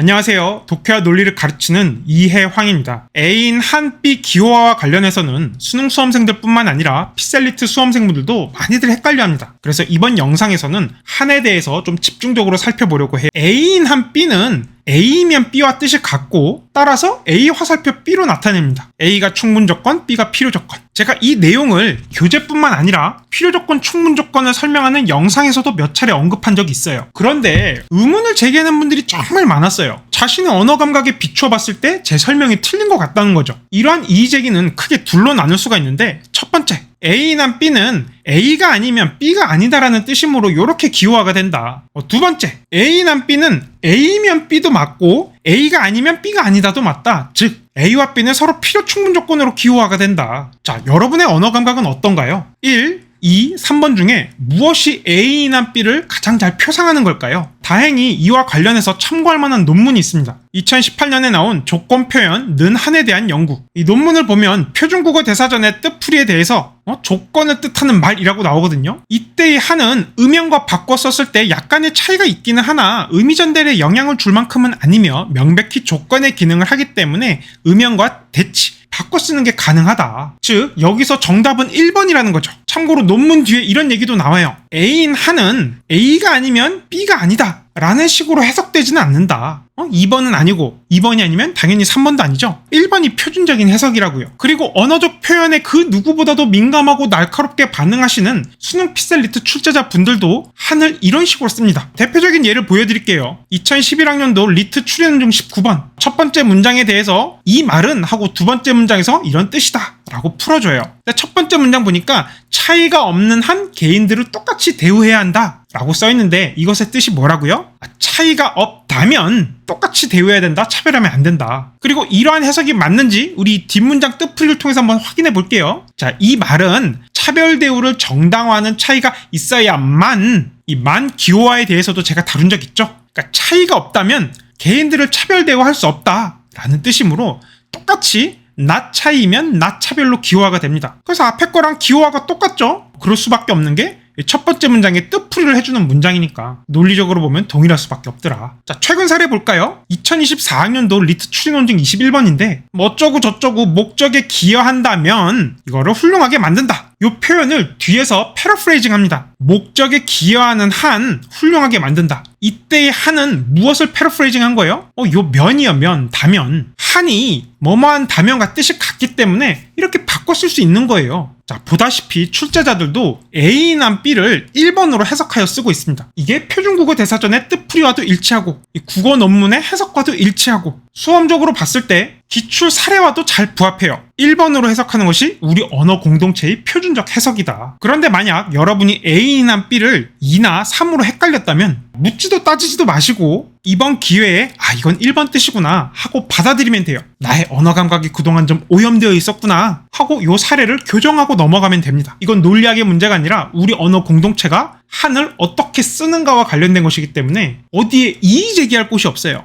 안녕하세요. 독해와 논리를 가르치는 이해황입니다. A인 한 B 기호화와 관련해서는 수능 수험생들 뿐만 아니라 피셀리트 수험생분들도 많이들 헷갈려 합니다. 그래서 이번 영상에서는 한에 대해서 좀 집중적으로 살펴보려고 해요. A인 한 B는 A면 B와 뜻이 같고 따라서 A 화살표 B로 나타냅니다. A가 충분 조건, B가 필요 조건. 제가 이 내용을 교재뿐만 아니라 필요 조건, 충분 조건을 설명하는 영상에서도 몇 차례 언급한 적이 있어요. 그런데 의문을 제기하는 분들이 정말 많았어요. 자신의 언어 감각에 비추어 봤을 때 제 설명이 틀린 것 같다는 거죠. 이러한 이의 제기는 크게 둘로 나눌 수가 있는데 첫 번째, A난 B는 A가 아니면 B가 아니다라는 뜻이므로 이렇게 기호화가 된다. 어, 두 번째, A난 B는 A면 B도 맞고 A가 아니면 B가 아니다도 맞다. 즉, A와 B는 서로 필요 충분 조건으로 기호화가 된다. 자, 여러분의 언어 감각은 어떤가요? 1. 2, 3번 중에 무엇이 A나 B를 가장 잘 표상하는 걸까요? 다행히 이와 관련해서 참고할 만한 논문이 있습니다. 2018년에 나온 조건 표현 는 한에 대한 연구. 이 논문을 보면 표준국어 대사전의 뜻풀이에 대해서 어? 조건을 뜻하는 말이라고 나오거든요. 이때의 한은 음영과 바꿔 썼을 때 약간의 차이가 있기는 하나 의미 전달에 영향을 줄 만큼은 아니며 명백히 조건의 기능을 하기 때문에 음영과 대치 바꿔 쓰는 게 가능하다. 즉, 여기서 정답은 1번이라는 거죠. 참고로 논문 뒤에 이런 얘기도 나와요. A인 한은 A가 아니면 B가 아니다. 라는 식으로 해석되지는 않는다. 어? 2번은 아니고 2번이 아니면 당연히 3번도 아니죠. 1번이 표준적인 해석이라고요. 그리고 언어적 표현에 그 누구보다도 민감하고 날카롭게 반응하시는 수능 피셀리트 출제자 분들도 한을 이런 식으로 씁니다. 대표적인 예를 보여드릴게요. 2011학년도 리트 출연 중 19번 첫 번째 문장에 대해서 이 말은 하고 두 번째 문장에서 이런 뜻이다 라고 풀어줘요. 첫 번째 문장 보니까 차이가 없는 한 개인들을 똑같이 대우해야 한다 라고 써있는데 이것의 뜻이 뭐라고요? 아, 차이가 없다면 똑같이 대우해야 된다 차별하면 안 된다 그리고 이러한 해석이 맞는지 우리 뒷문장 뜻풀이를 통해서 한번 확인해 볼게요 자 이 말은 차별 대우를 정당화하는 차이가 있어야만 이 만 기호화에 대해서도 제가 다룬 적 있죠 그러니까 차이가 없다면 개인들을 차별 대우할 수 없다 라는 뜻이므로 똑같이 나 차이면 나 차별로 기호화가 됩니다. 그래서 앞에 거랑 기호화가 똑같죠? 그럴 수밖에 없는 게 첫 번째 문장에 뜻풀이를 해주는 문장이니까 논리적으로 보면 동일할 수밖에 없더라. 자 최근 사례 볼까요? 2024학년도 리트 추리 논증 21번인데 뭐 어쩌고 저쩌고 목적에 기여한다면 이거를 훌륭하게 만든다. 이 표현을 뒤에서 패러프레이징 합니다. 목적에 기여하는 한 훌륭하게 만든다. 이때의 한은 무엇을 패러프레이징 한 거예요? 어, 요 면이요, 면, 다면. 한이 뭐뭐한 다면과 뜻이 같기 때문에 이렇게 쓸수 있는 거예요. 자, 보다시피 출제자들도 A난 B를 1번으로 해석하여 쓰고 있습니다. 이게 표준국어 대사전의 뜻풀이와도 일치하고, 국어 논문의 해석과도 일치하고, 수험적으로 봤을 때 기출 사례와도 잘 부합해요. 1번으로 해석하는 것이 우리 언어 공동체의 표준적 해석이다. 그런데 만약 여러분이 A나 B를 2나 3으로 헷갈렸다면 묻지도 따지지도 마시고 이번 기회에 아 이건 1번 뜻이구나 하고 받아들이면 돼요. 나의 언어 감각이 그동안 좀 오염되어 있었구나 하고 요 사례를 교정하고 넘어가면 됩니다. 이건 논리학의 문제가 아니라 우리 언어 공동체가 한을 어떻게 쓰는가와 관련된 것이기 때문에 어디에 이의 제기할 곳이 없어요.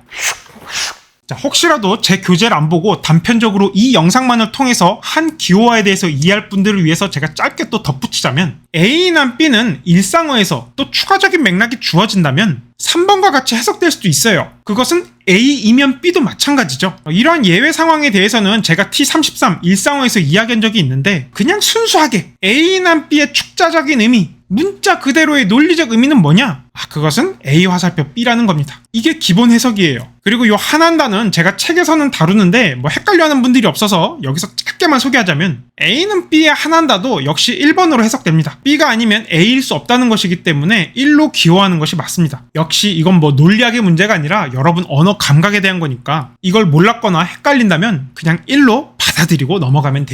자, 혹시라도 제 교재를 안 보고 단편적으로 이 영상만을 통해서 한 기호화에 대해서 이해할 분들을 위해서 제가 짧게 또 덧붙이자면 A난 B는 일상어에서 또 추가적인 맥락이 주어진다면 3번과 같이 해석될 수도 있어요. 그것은 A이면 B도 마찬가지죠. 이러한 예외 상황에 대해서는 제가 T33 일상어에서 이야기한 적이 있는데 그냥 순수하게 A난 B의 축자적인 의미 문자 그대로의 논리적 의미는 뭐냐? 아, 그것은 A 화살표 B라는 겁니다. 이게 기본 해석이에요. 그리고 이 한한다는 제가 책에서는 다루는데 뭐 헷갈려하는 분들이 없어서 여기서 짧게만 소개하자면 A는 B의 한한다도 역시 1번으로 해석됩니다. B가 아니면 A일 수 없다는 것이기 때문에 1로 기호하는 것이 맞습니다. 역시 이건 뭐 논리학의 문제가 아니라 여러분 언어 감각에 대한 거니까 이걸 몰랐거나 헷갈린다면 그냥 1로 받아들이고 넘어가면 돼요.